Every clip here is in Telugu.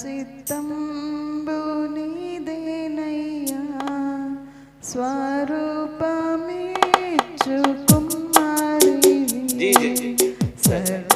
చిత్తంబు నీదేనయ్యా స్వరూపమే చుకుమారి సర్వ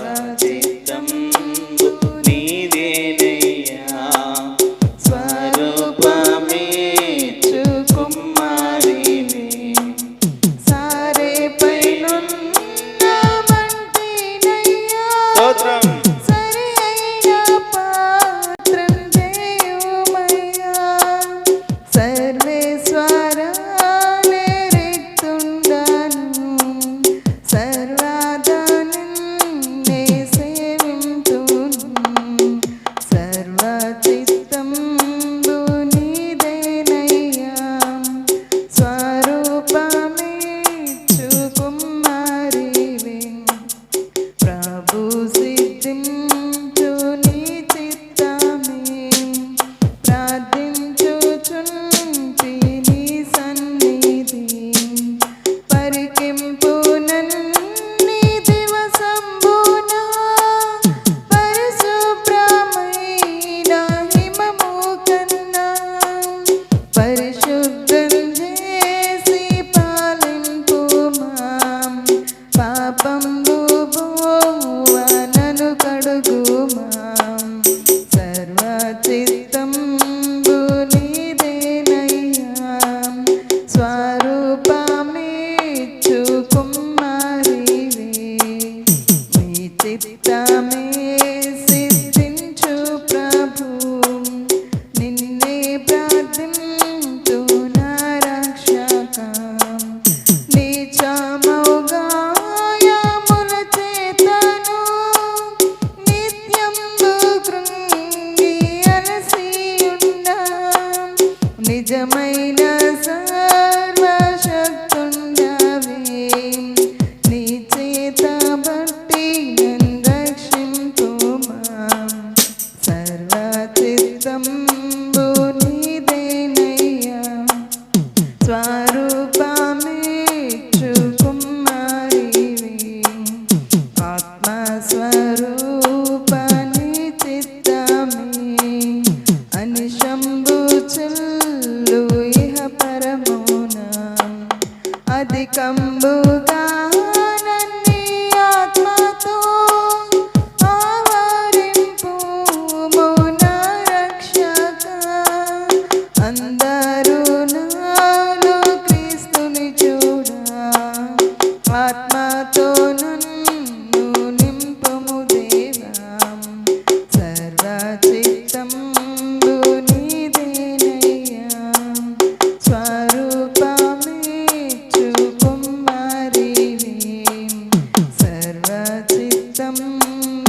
అనిశంభు చెల్లు ఇహ పరమున అధికంబుగా I am.